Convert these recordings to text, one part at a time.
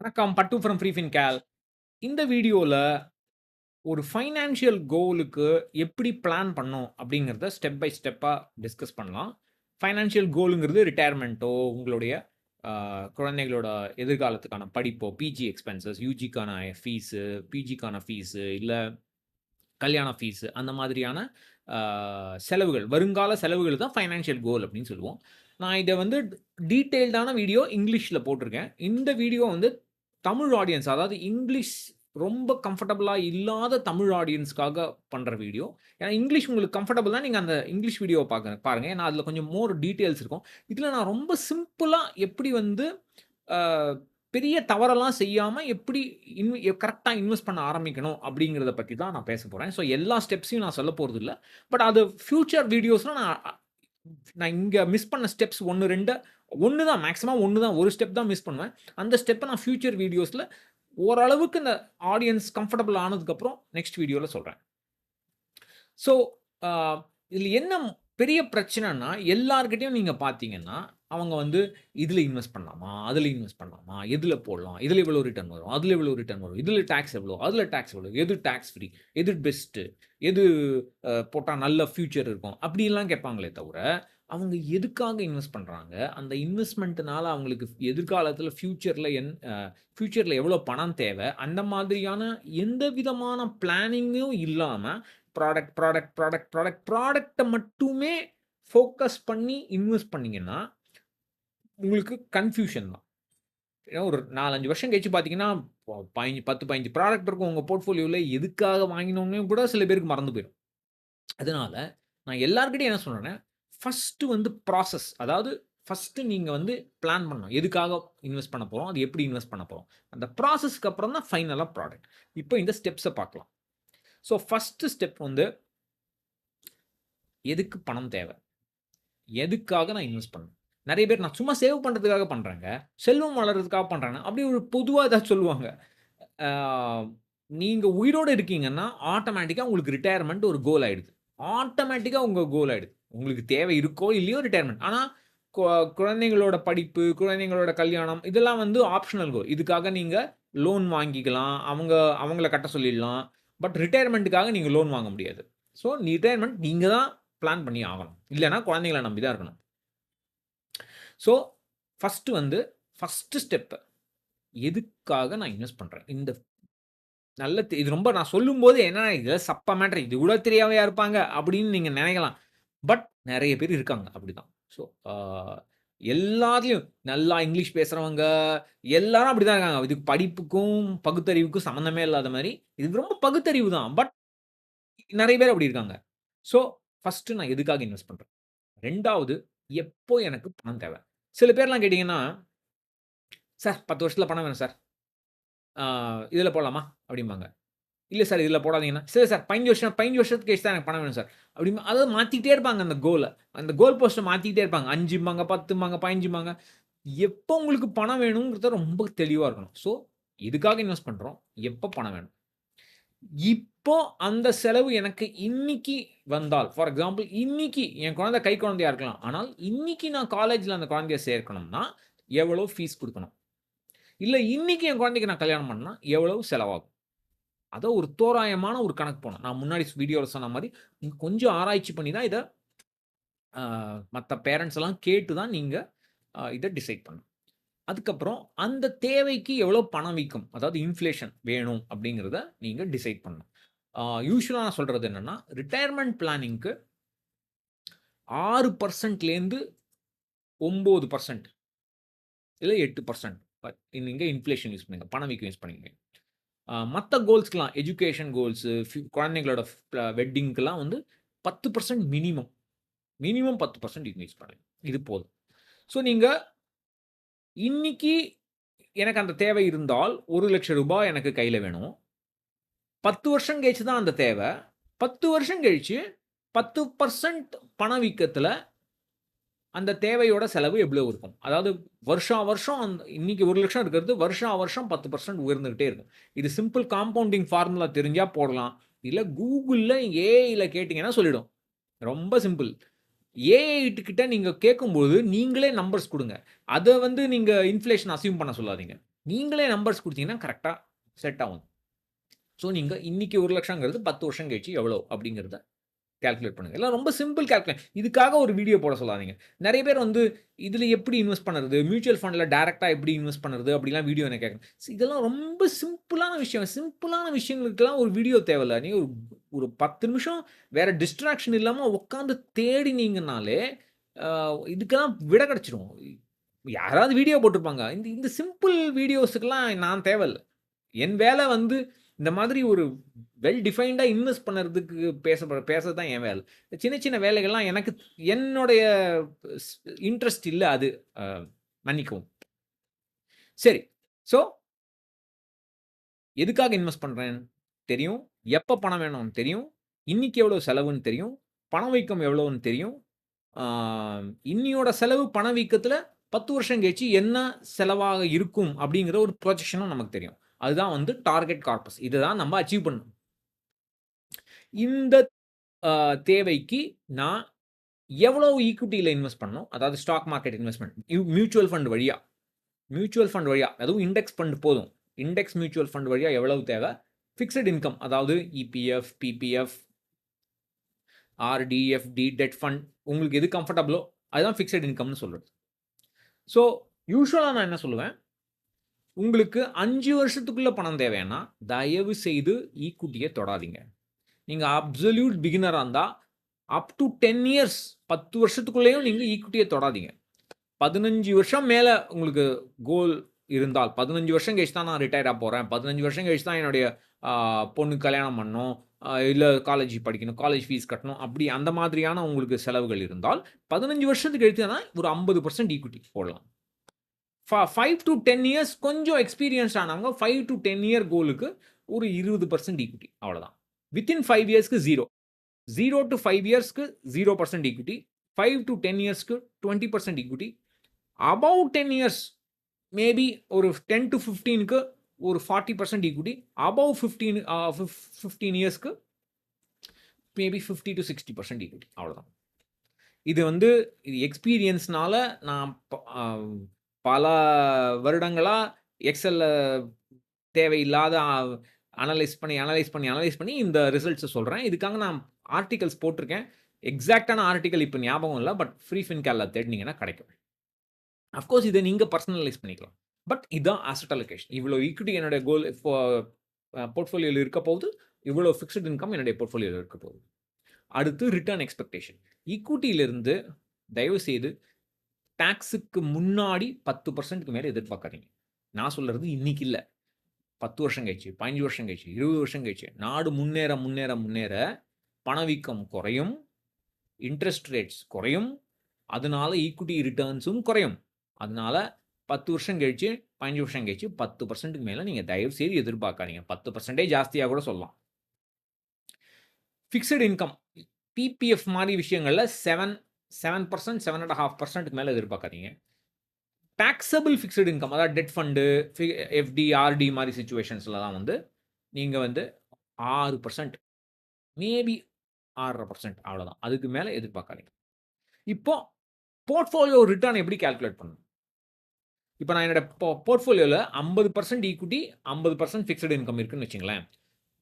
வணக்கம். பட்டு ஃப்ரம் ஃப்ரீஃபின் கேல் இந்த வீடியோவில் ஒரு ஃபைனான்ஷியல் கோலுக்கு எப்படி பிளான் பண்ணோம் அப்படிங்கிறத ஸ்டெப் பை ஸ்டெப்பாக டிஸ்கஸ் பண்ணலாம். ஃபைனான்ஷியல் கோலுங்கிறது ரிட்டையர்மெண்ட்டோ உங்களுடைய குழந்தைகளோட எதிர்காலத்துக்கான படிப்போ பிஜி எக்ஸ்பென்சஸ் யூஜிக்கான ஃபீஸு பிஜிக்கான ஃபீஸு இல்லை கல்யாண ஃபீஸு அந்த மாதிரியான செலவுகள் வருங்கால செலவுகள் தான் ஃபைனான்ஷியல் கோல் அப்படின்னு சொல்லுவோம். நான் இதை வந்து டீட்டெயில்டான வீடியோ இங்கிலீஷில் போட்டிருக்கேன். இந்த வீடியோ வந்து தமிழ் ஆடியன்ஸ் அதாவது இங்கிலீஷ் ரொம்ப கம்ஃபர்டபுளாக இல்லாத தமிழ் ஆடியன்ஸ்க்காக பண்ணுற வீடியோ ஏன்னா இங்கிலீஷ் உங்களுக்கு கம்ஃபர்டபுள் தான் நீங்கள் அந்த இங்கிலீஷ் வீடியோ பார்க்க பாருங்கள் ஏன்னா அதில் கொஞ்சம் மோர் டீட்டெயில்ஸ் இருக்கும். இதில் நான் ரொம்ப சிம்பிளாக எப்படி வந்து பெரிய தவறெல்லாம் செய்யாமல் எப்படி இன் கரெக்டாக இன்வெஸ்ட் பண்ண ஆரம்பிக்கணும் அப்படிங்கிறத பற்றி தான் நான் பேச போகிறேன் ஸோ எல்லா ஸ்டெப்ஸையும் நான் சொல்ல போகிறது இல்லை. பட் அது ஃப்யூச்சர் வீடியோஸில் நான் நான் இங்கே மிஸ் பண்ண ஸ்டெப்ஸ் ஒன்று ரெண்டு ஒன்று தான் மேக்ஸிமம் ஒன்று தான் ஒரு ஸ்டெப் தான் மிஸ் பண்ணுவேன். அந்த ஸ்டெப்பை நான் ஃப்யூச்சர் வீடியோஸில் ஓரளவுக்கு இந்த ஆடியன்ஸ் கம்ஃபர்டபுள் ஆனதுக்கப்புறம் நெக்ஸ்ட் வீடியோவில் சொல்கிறேன் ஸோ இதில் என்ன பெரிய பிரச்சனைனா எல்லார்கிட்டையும் நீங்கள் பார்த்தீங்கன்னா அவங்க வந்து இதில் இன்வெஸ்ட் பண்ணலாமா அதில் இன்வெஸ்ட் பண்ணலாமா எதில் போடலாம் இதில் எவ்வளோ ரிட்டர்ன் வரும் அதில் இவ்வளோ ரிட்டர்ன் வரும் இதில் டேக்ஸ் எவ்வளோ அதில் டேக்ஸ் எவ்வளோ எது டேக்ஸ் ஃப்ரீ எது பெஸ்ட்டு எது போட்டால் நல்ல ஃப்யூச்சர் இருக்கும் அப்படின்லாம் கேட்பாங்களே தவிர அவங்க எதுக்காக இன்வெஸ்ட் பண்ணுறாங்க அந்த இன்வெஸ்ட்மெண்ட்னால அவங்களுக்கு எதிர்காலத்தில் ஃப்யூச்சரில் என் ஃப்யூச்சரில் எவ்வளோ பணம் தேவை? அந்த மாதிரியான எந்த விதமான பிளானிங்கும் இல்லாமல் ப்ராடக்ட் ப்ராடக்ட் ப்ராடக்ட் ப்ராடக்ட் ப்ராடக்டை மட்டுமே ஃபோக்கஸ் பண்ணி இன்வெஸ்ட் பண்ணிங்கன்னா உங்களுக்கு கன்ஃபியூஷன் தான். ஏன்னா ஒரு நாலஞ்சு வருஷம் கழிச்சு பார்த்தீங்கன்னா பதினஞ்சு பத்து பதினஞ்சு ப்ராடக்ட் இருக்கும் உங்கள் போர்ட்ஃபோலியோவில் எதுக்காக வாங்கினோன்னு கூட சில பேருக்கு மறந்து போயிடும். அதனால நான் எல்லாருக்கிட்டையும் என்ன சொல்கிறேன்னா ஃபஸ்ட்டு வந்து ப்ராசஸ் அதாவது ஃபஸ்ட்டு நீங்கள் வந்து பிளான் பண்ணணும். எதுக்காக இன்வெஸ்ட் பண்ண போகிறோம் அது எப்படி இன்வெஸ்ட் பண்ண போகிறோம் அந்த ப்ராசஸ்க்கு அப்புறம் தான் ஃபைனலாக ப்ராடக்ட் இப்போ இந்த ஸ்டெப்ஸை பார்க்கலாம். ஸோ ஃபஸ்ட்டு ஸ்டெப் வந்து எதுக்கு பணம் தேவை? எதுக்காக நான் இன்வெஸ்ட் பண்ணணும்? நிறைய பேர் நான் சும்மா சேவ் பண்ணுறதுக்காக பண்ணுறேங்க செல்வம் வளர்றதுக்காக பண்ணுறாங்க அப்படி ஒரு பொதுவாக ஏதாவது சொல்லுவாங்க. நீங்கள் உயிரோடு இருக்கீங்கன்னா ஆட்டோமேட்டிக்காக உங்களுக்கு ரிட்டையர்மெண்ட் ஒரு கோல் ஆகிடுது ஆட்டோமேட்டிக்காக உங்கள் கோல் ஆகிடுது உங்களுக்கு தேவை இருக்கோ இல்லையோ ரிட்டையர்மெண்ட் ஆனால் குழந்தைங்களோட படிப்பு குழந்தைங்களோட கல்யாணம் இதெல்லாம் வந்து ஆப்ஷனல் கோல் இதுக்காக நீங்கள் லோன் வாங்கிக்கலாம். அவங்க அவங்கள கட்ட சொல்லிடலாம். பட் ரிட்டையர்மெண்ட்டுக்காக நீங்கள் லோன் வாங்க முடியாது. ஸோ ரிட்டையர்மெண்ட் நீங்கள் தான் பிளான் பண்ணி ஆகணும். இல்லைன்னா குழந்தைங்கள நம்பி தான் இருக்கணும். ஸோ ஃபஸ்ட்டு வந்து ஃபஸ்ட்டு ஸ்டெப்பு எதுக்காக நான் இன்வெஸ்ட் பண்ணுறேன் இந்த நல்ல இது ரொம்ப நான் சொல்லும்போது என்ன இது சப்ப மேட்டர் இது கூட தெரியாமையா இருப்பாங்க அப்படின்னு நீங்கள் நினைக்கலாம். பட் நிறைய பேர் இருக்காங்க அப்படிதான். ஸோ எல்லாத்துலேயும் நல்லா இங்கிலீஷ் பேசுகிறவங்க எல்லாரும் அப்படி தான் இருக்காங்க. இதுக்கு படிப்புக்கும் பகுத்தறிவுக்கும் சம்மந்தமே இல்லாத மாதிரி. இது ரொம்ப பகுத்தறிவு தான். பட் நிறைய பேர் அப்படி இருக்காங்க. ஸோ ஃபஸ்ட்டு நான் எதுக்காக இன்வெஸ்ட் பண்ணுறேன் ரெண்டாவது எப்போ எனக்கு பணம் தேவை? சில பேர்லாம் கேட்டிங்கன்னா சார் பத்து வருஷத்தில் பணம் வேணும் சார். இதில் போடலாமா? அப்படிம்பாங்க. இல்லை சார் இதில் போடாதீங்கன்னா சரி சார் பதினஞ்சு வருஷம் பதினஞ்சு வருஷத்துக்கு கழிச்சு தான் எனக்கு பணம் வேணும் சார். அப்படி அதாவது மாற்றிக்கிட்டே இருப்பாங்க அந்த கோலை அந்த கோல் போஸ்ட்டை மாற்றிக்கிட்டே இருப்பாங்க. அஞ்சுமாங்க பத்துமாங்க பதினஞ்சுமாங்க எப்போ உங்களுக்கு பணம் வேணுங்கிறத ரொம்ப தெளிவாக இருக்கணும். ஸோ இதுக்காக இன்வெஸ்ட் பண்ணுறோம் எப்போ பணம் வேணும்? இப்போ அந்த செலவு எனக்கு இன்னைக்கு வந்தால் ஃபார் எக்ஸாம்பிள் இன்னைக்கு என் குழந்தை கை குழந்தையா இருக்கலாம். ஆனால் இன்னைக்கு நான் காலேஜில் அந்த குழந்தைய சேர்க்கணும்னா எவ்வளோ ஃபீஸ் கொடுக்கணும்? இல்லை இன்றைக்கி என் குழந்தைக்கு நான் கல்யாணம் பண்ணால் எவ்வளவு செலவாகும்? அதை ஒரு தோராயமான ஒரு கணக்கு போனோம் நான் முன்னாடி வீடியோவில் சொன்ன மாதிரி நீங்கள் கொஞ்சம் ஆராய்ச்சி பண்ணி தான் இதை மற்ற பேரண்ட்ஸ் எல்லாம் கேட்டு தான் நீங்கள் இதை டிசைட் பண்ணணும். அதுக்கப்புறம் அந்த தேவைக்கு எவ்வளோ பணம் வீக்கம் அதாவது இன்ஃப்ளேஷன் வேணும் அப்படிங்கிறத நீங்கள் டிசைட் பண்ணணும். யூஸ்வலாக நான் சொல்கிறது என்னென்னா ரிட்டையர்மெண்ட் பிளானிங்க்கு ஆறு பர்சன்ட்லேருந்து ஒம்பது பர்சன்ட் இல்லை எட்டு பர்சன்ட் பட் நீங்கள் இன்ஃப்ளேஷன் யூஸ் பண்ணுங்கள் பணம் வீக்கம் யூஸ் பண்ணிங்க. மற்ற கோல்ஸ்க்கெலாம் எஜுகேஷன் கோல்ஸு குழந்தைங்களோட வெட்டிங்க்கெலாம் வந்து பத்து பர்சன்ட் மினிமம் மினிமம் பத்து பர்சன்ட் யூஸ் பண்ணுங்க. இது போதும். ஸோ நீங்கள் இன்னைக்கு எனக்கு அந்த தேவை இருந்தால் ஒரு லட்சம் ரூபாய் எனக்கு கையில் வேணும். பத்து வருஷம் கழிச்சு தான் அந்த தேவை. பத்து வருஷம் கழிச்சு பத்து பர்சன்ட் பணவீக்கத்தில் அந்த தேவையோட செலவு எவ்வளோ இருக்கும்? அதாவது வருஷம் வருஷம் அந்த இன்றைக்கி ஒரு லட்சம் இருக்கிறது வருஷம் வருஷம் பத்து பர்சன்ட் உயர்ந்துகிட்டே இருக்கும். இது சிம்பிள் காம்பவுண்டிங் ஃபார்முலா தெரிஞ்சால் போடலாம். இல்லை கூகுளில் ஏஐயில் கேட்டிங்கன்னா சொல்லிடும். ரொம்ப சிம்பிள் ஏஐட்டுக்கிட்ட நீங்கள் கேட்கும்போது நீங்களே நம்பர்ஸ் கொடுங்க. அதை வந்து நீங்கள் இன்ஃப்ளேஷன் அசியூம் பண்ண சொல்லாதீங்க. நீங்களே நம்பர்ஸ் கொடுத்தீங்கன்னா கரெக்டாக செட் ஆகும். ஸோ நீங்கள் இன்றைக்கி ஒரு லட்சங்கிறது பத்து வருஷம் கழிச்சு எவ்வளோ அப்படிங்கிறத கால்குலேட் பண்ணுங்கள் எல்லாம் ரொம்ப சிம்பிள் கேல்குலேட் இதுக்காக ஒரு வீடியோ போட சொல்லாதீங்க. நிறைய பேர் வந்து இதில் எப்படி இன்வெஸ்ட் பண்ணுறது? மியூச்சுவல் ஃபண்டில் டேரெக்டாக எப்படி இன்வெஸ்ட் பண்ணுறது? அப்படிலாம் வீடியோ என்ன கேட்குறேன் இதெல்லாம் ரொம்ப சிம்பிளான விஷயம். சிம்பிளான விஷயங்களுக்கெல்லாம் ஒரு வீடியோ தேவையில்ல. நீ ஒரு ஒரு 10 நிமிஷம் வேறு டிஸ்ட்ராக்ஷன் இல்லாமல் உட்காந்து தேடினீங்கனாலே, இதுக்கெல்லாம் விட கிடைச்சிரும். யாராவது வீடியோ போட்டிருப்பாங்க. இந்த இந்த சிம்பிள் வீடியோஸுக்கெல்லாம் நான் தேவையில்ல. என் வேலை வந்து இந்த மாதிரி ஒரு வெல் டிஃபைன்டாக இன்வெஸ்ட் பண்ணுறதுக்கு பேச பேச தான் என் வேலை. சின்ன சின்ன வேலைகள்லாம் எனக்கு என்னுடைய இன்ட்ரெஸ்ட் இல்லை அது. மன்னிக்கவும். சரி. ஸோ எதுக்காக இன்வெஸ்ட் பண்ணுறேன்னு தெரியும். எப்போ பணம் வேணும்னு தெரியும். இன்னைக்கு எவ்வளோ செலவுன்னு தெரியும். பணவீக்கம் எவ்வளோன்னு தெரியும். இன்னியோட செலவு பணவீக்கத்தில் பத்து வருஷம் கழிச்சு என்ன செலவாக இருக்கும் அப்படிங்கிற ஒரு ப்ரொஜெக்ஷனும் நமக்கு தெரியும். அதுதான் வந்து டார்கெட் கார்பஸ். இதுதான் நம்ம அச்சீவ் பண்ணணும். இந்த தேவைக்கு நான் எவ்வளோ ஈக்விட்டியில் இன்வெஸ்ட் பண்ணணும்? அதாவது stock market investment mutual fund வழியா. மியூச்சுவல் ஃபண்ட் வழியாக அதுவும் இண்டெக்ஸ் ஃபண்ட் போதும். இண்டெக்ஸ் மியூச்சுவல் ஃபண்ட் வழியா எவ்வளவு தேவை? ஃபிக்ஸட் இன்கம் அதாவது EPF, PPF RDF D debt fund உங்களுக்கு எது கம்ஃபர்டபுளோ அதுதான் ஃபிக்ஸட் இன்கம்னு சொல்கிறது ஸோ யூஸ்வலாக நான் என்ன சொல்லுவேன்? உங்களுக்கு அஞ்சு வருஷத்துக்குள்ள பணம் தேவைன்னா, தயவு செய்து ஈக்குட்டியை தொடாதீங்க. நீங்க அப்சல்யூட் பிகினரா இருந்தா, அப் டு டென் இயர்ஸ் 10 வருஷத்துக்குள்ளேயும் நீங்க ஈக்குட்டியை தொடாதீங்க. 15 வருஷம் மேல உங்களுக்கு கோல் இருந்தால், 15 வருஷம் கழிச்சு தான் நான் ரிட்டயர் ஆக போறேன். 15 வருஷம் கழிச்சு தான் என்னுடைய பொண்ணு பொண்ணுக்கு கல்யாணம் பண்ணணும். இல்லை காலேஜ் படிக்கணும். காலேஜ் ஃபீஸ் கட்டணும். அப்படி அந்த மாதிரியான உங்களுக்கு செலவுகள் இருந்தால், 15 வருஷத்துக்கு கழித்துனா ஒரு ஐம்பது பர்சன்ட் ஈக்குட்டி போடலாம். ஃபைவ் டு டென் இயர்ஸ் கொஞ்சம் எக்ஸ்பீரியன்ஸ் ஆனவங்க ஃபைவ் டு டென் இயர் கோலுக்கு ஒரு இருபது பர்சன்ட் ஈக்விட்டி அவ்வளோதான் வித்தின் ஃபைவ் இயர்ஸ்க்கு ஜீரோ ஜீரோ டு ஃபைவ் இயர்ஸ்க்கு zero percent equity five to ten இயர்ஸ்க்கு twenty percent equity above ten years maybe ஒரு டென் டு ஃபிஃப்டீனுக்கு ஒரு forty percent equity above fifteen fifteen இயர்ஸ்க்கு maybe fifty to sixty percent equity அவ்வளோதான் இது வந்து இது எக்ஸ்பீரியன்ஸ்னால நான் பல வருடங்களா எக்ஸல்ல தேவையில்லாத அனலைஸ் பண்ணி, அனலைஸ் பண்ணி, அனலைஸ் பண்ணி இந்த ரிசல்ட்ஸை சொல்கிறேன் இதுக்காக நான் ஆர்டிகல்ஸ் போட்டிருக்கேன். எக்ஸாக்ட்டான ஆர்டிக்கல் இப்போ ஞாபகம் இல்லை பட் ஃப்ரீ ஃபின்கால்ல தேடினீங்கன்னா கிடைக்கும். அஃப்கோர்ஸ் இதை நீங்கள் பர்சனலைஸ் பண்ணிக்கலாம். பட் இதான் அசெட் அலோகேஷன். இவ்வளோ ஈக்விட்டி என்னுடைய கோல் இப்போ இருக்க போகுது. இவ்வளோ ஃபிக்ஸ்ட் இன்கம் என்னுடைய போர்ட்ஃபோலியோவில் இருக்க போகுது. அடுத்து ரிட்டர்ன் எக்ஸ்பெக்டேஷன். ஈக்விட்டியிலிருந்து தயவு செய்து டேக்ஸுக்கு முன்னாடி பத்து பர்சன்ட்டுக்கு மேலே எதிர்பார்க்காதீங்க. நான் சொல்கிறது இன்னைக்கு இல்லை பத்து வருஷம் கழிச்சு, 15 வருஷம் கழிச்சு, 20 வருஷம் கழிச்சு. நாடு முன்னேற, முன்னேற, முன்னேற பணவீக்கம் குறையும். இன்ட்ரெஸ்ட் ரேட்ஸ் குறையும். அதனால ஈக்விட்டி ரிட்டர்ன்ஸும் குறையும். அதனால 10 வருஷம் கழிச்சு, 15 வருஷம் கழிச்சு பத்து பர்சன்ட்டுக்கு மேலே நீங்கள் தயவு செய்து எதிர்பார்க்காதீங்க. பத்து பர்சன்டேஜ் ஜாஸ்தியாக கூட சொல்லலாம். ஃபிக்ஸட் இன்கம் பிபிஎஃப் மாதிரி விஷயங்களில் seven seven percent seven and half பர்சன்ட்டுக்கு மேலே எதிர்பார்க்காதீங்க. டாக்ஸபிள் பிக்ஸ்ட் இன்கம் அதாவது டெட் ஃபண்டு ஃபி எஃப்டி, ஆர்டி சுச்சுவேஷன்ஸில் தான் வந்து நீங்கள் வந்து ஆறு பர்சன்ட் மேபி 6.5% அவ்வளோதான். அதுக்கு மேலே எதிர்பார்க்காதீங்க. இப்போ போர்ட்ஃபோலியோ ரிட்டர்ன் எப்படி கால்குலேட் பண்ணணும்? இப்போ நான் என்னோட போ போர்ட்ஃபோலியோல 50% ஈக்விட்டி, 50% பிக்ஸ்ட் இன்கம் இருக்குன்னு வச்சுங்களேன்.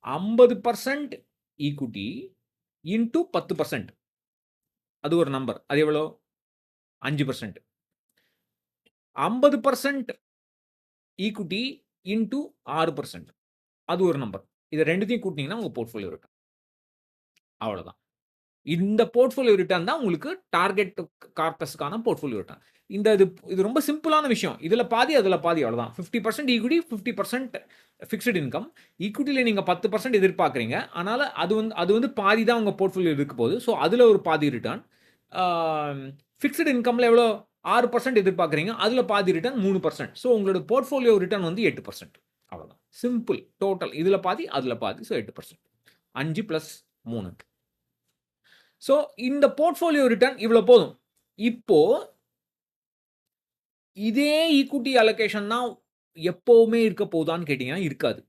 ஐம்பது பர்சன்ட் ஈக்குட்டி இன்டூ 10% அது ஒரு நம்பர். அது எவ்வளோ? அஞ்சு பர்சன்ட் ஐம்பது பர்சன்ட் ஈக்குட்டி இன்டூ ஆறு பர்சன்ட் அது ஒரு நம்பர். இதை ரெண்டுத்தையும் கூட்டினீங்கன்னா உங்கள் போர்ட்ஃபோலியோ ரிட்டர்ன். அவ்வளோதான். இந்த போர்ட்ஃபோலியோ ரிட்டர்ன் தான் உங்களுக்கு டார்கெட் கார்பஸ்க்கான போர்ட்ஃபோலியோ ரிட்டர்ன். இந்த இது இது ரொம்ப சிம்பிளான விஷயம். இதில் பாதி, அதில் பாதி அவ்வளோதான். 50% ஈக்விட்டி, 50% பிக்ஸ்ட் இன்கம். ஈக்விட்டில நீங்க 10% எதிர்பார்க்கிறீங்க. அதனால அது வந்து அது வந்து பாதி தான் உங்கள் போர்ட்ஃபோலியோ இருக்க போகுது. ஸோ அதில் ஒரு பாதி ரிட்டர்ன். ஃபிக்ஸ்டு இன்கமில் இன்கம்ல எவ்வளோ? ஆறு பர்சன்ட் எதிர்பார்க்குறீங்க அதில் பாதி ரிட்டர்ன் மூணு பர்சன்ட் ஸோ உங்களோட போர்ட்ஃபோலியோ ரிட்டர்ன் வந்து எட்டு பர்சன்ட் அவ்வளோதான். சிம்பிள். டோட்டல் இதில் பாதி, அதில் பாதி. ஸோ எட்டு பர்சன்ட் அஞ்சு ப்ளஸ் மூணு ஸோ இந்த போர்ட்ஃபோலியோ ரிட்டர்ன் இவ்வளோ போதும். இப்போ இதே ஈக்குட்டி அலோகேஷன் தான் எப்போவுமே இருக்க போகுதான்னு கேட்டிங்கன்னா இருக்காது.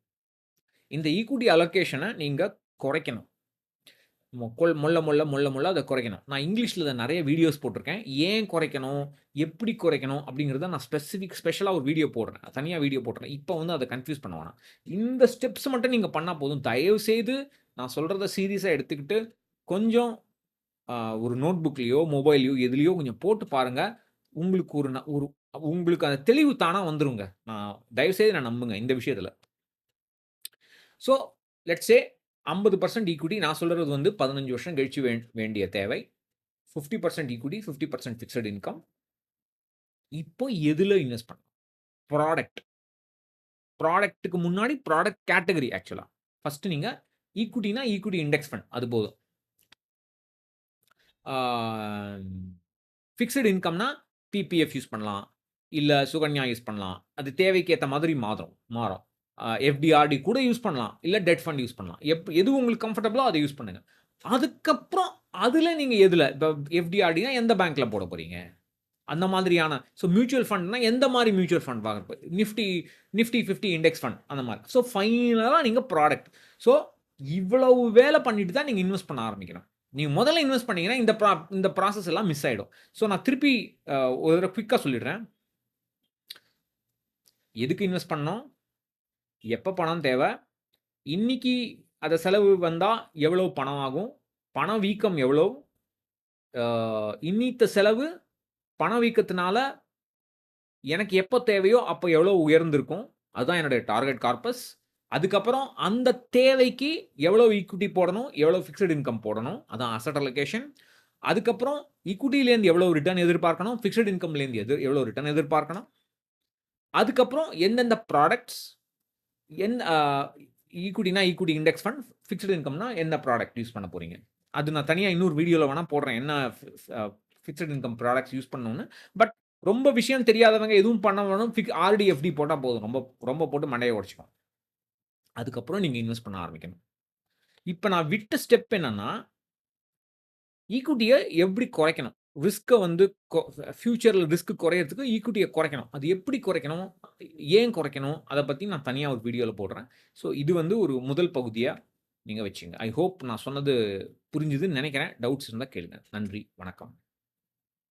இந்த ஈக்குட்டி அலோகேஷனை நீங்கள் குறைக்கணும். மொ கொள் மொள்ள முள்ள முள்ள முள்ள அதை குறைக்கணும். நான் இங்கிலீஷில் இதை நிறைய வீடியோஸ் போட்டிருக்கேன் ஏன் குறைக்கணும்? எப்படி குறைக்கணும்? அப்படிங்கிறத நான் ஸ்பெசிஃபிக் ஸ்பெஷலாக ஒரு வீடியோ போடுறேன். தனியாக வீடியோ போடுறேன். இப்போ வந்து அதை கன்ஃப்யூஸ் பண்ணுவானா இந்த ஸ்டெப்ஸ் மட்டும் நீங்கள் பண்ணால் போதும். தயவு செய்து நான் சொல்கிறத சீரியஸாக எடுத்துக்கிட்டு, கொஞ்சம் ஒரு நோட் புக்லேயோ மொபைல்லையோ எதுலயோ கொஞ்சம் போட்டு பாருங்கள் உங்களுக்கு ஒரு ஒரு உங்களுக்கு அந்த தெளிவு தானாக வந்துருங்க. நான் தயவு செய்து நம்புங்க இந்த விஷயத்தில் ஸோ லெட்ஸ் சே 50% ஈக்விட்டி நான் சொல்கிறது வந்து 15 வருஷம் கழிச்சு வேண்டிய தேவை. 50% equity, fifty percent fixed income. இப்போ எதில் இன்வெஸ்ட் பண்ணலாம்? ப்ராடக்ட். ப்ராடக்ட்டுக்கு முன்னாடி ப்ராடக்ட் கேட்டகரி ஆக்சுவலாக ஃபஸ்ட்டு நீங்கள் ஈக்விட்டினா ஈக்விட்டி இண்டெக்ஸ் ஃபண்ட் அது போதும். ஃபிக்ஸட் இன்கம்னா பிபிஎஃப் யூஸ் பண்ணலாம். இல்லை சுகன்யா யூஸ் பண்ணலாம். அது தேவைக்கு மாதிரி மாறும் மாறும். எஃப்டிஆர்டி கூட யூஸ் பண்ணலாம். இல்லை டெட் ஃபண்ட் யூஸ் பண்ணலாம். எப் எது உங்களுக்கு கம்ஃபர்டபுளோ அதை யூஸ் பண்ணுங்கள் அதுக்கப்புறம் அதில் நீங்கள் எதில் இப்போ எஃப்டிஆர்டினா எந்த பேங்க்கில் போட போகிறீங்க அந்த மாதிரியான ஸோ மியூச்சுவல் ஃபண்ட்னா எந்த மாதிரி மியூச்சுவல் ஃபண்ட் வாங்க நிஃப்டி நிஃப்டி 50 இண்டெக்ஸ் ஃபண்ட் அந்த மாதிரி ஸோ ஃபைனலாக நீங்கள் ப்ராடக்ட். ஸோ இவ்வளவு வேலை பண்ணிட்டு தான் நீங்கள் இன்வெஸ்ட் பண்ண ஆரம்பிக்கணும். நீங்கள் முதல்ல இன்வெஸ்ட் பண்ணீங்கன்னா இந்த ப்ரா இந்த ப்ராசஸ் எல்லாம் மிஸ் ஆகிடும் ஸோ நான் திருப்பி ஒரு குயிக்காக சொல்லிடுறேன். எதுக்கு இன்வெஸ்ட் பண்ணணும்? எப்போ பணம் தேவை இன்னைக்கு அதை செலவு வந்தால் எவ்வளோ பணம் ஆகும்? பண வீக்கம் எவ்வளோ? இன்னித்த செலவு பணவீக்கத்தினால எனக்கு எப்போ தேவையோ அப்போ எவ்வளோ உயர்ந்திருக்கும்? அதுதான் என்னுடைய டார்கெட் கார்பஸ். அதுக்கப்புறம் அந்த தேவைக்கு எவ்வளோ ஈக்விட்டி போடணும்? எவ்வளோ ஃபிக்ஸட் இன்கம் போடணும்? அதான் அசட் அலொகேஷன் அதுக்கப்புறம் ஈக்விட்டிலேருந்து எவ்வளோ ரிட்டர்ன் எதிர்பார்க்கணும்? ஃபிக்ஸட் இன்கம்லேருந்து எது எவ்வளோ ரிட்டர்ன் எதிர்பார்க்கணும்? அதுக்கப்புறம் எந்தெந்த ப்ராடக்ட்ஸ் என் அ ஈக்குடி இண்டெக்ஸ் ஃபண்ட், ஃபிக்ஸ்டு இன்கம்னா என்ன ப்ராடக்ட் யூஸ் பண்ண போறீங்க? அது நான் தனியாக இன்னொரு வீடியோவில் வேணால் போடுறேன். என்ன ஃபிக்ஸ்டு இன்கம் ப்ராடக்ட்ஸ் யூஸ் பண்ணணும்னு. பட் ரொம்ப விஷயம் தெரியாதவங்க எதுவும் பண்ண வேணும். ஃபிக் ஆர்டி, எஃப்டி போட்டால் போதும். ரொம்ப ரொம்ப போட்டு மண்டையை உடச்சிக்கும் அதுக்கப்புறம் நீங்கள் இன்வெஸ்ட் பண்ண ஆரம்பிக்கணும். இப்போ நான் விட்ட ஸ்டெப் என்னன்னா e ஈக்விட்டிய எப்படி குறைக்கணும்? ரிஸ்க்கை வந்து கொ ரிஸ்க் குறையிறதுக்கு ஈக்குவிட்டியை குறைக்கணும். அது எப்படி குறைக்கணும்? ஏன் குறைக்கணும்? அதை பற்றி நான் தனியாக ஒரு வீடியோவில் போடுறேன். ஸோ இது வந்து ஒரு முதல் பகுதியாக நீங்கள் வச்சுங்க ஐ ஹோப் நான் சொன்னது புரிஞ்சுதுன்னு நினைக்கிறேன் டவுட்ஸ் இருந்தால் கேளுங்க. நன்றி. வணக்கம்.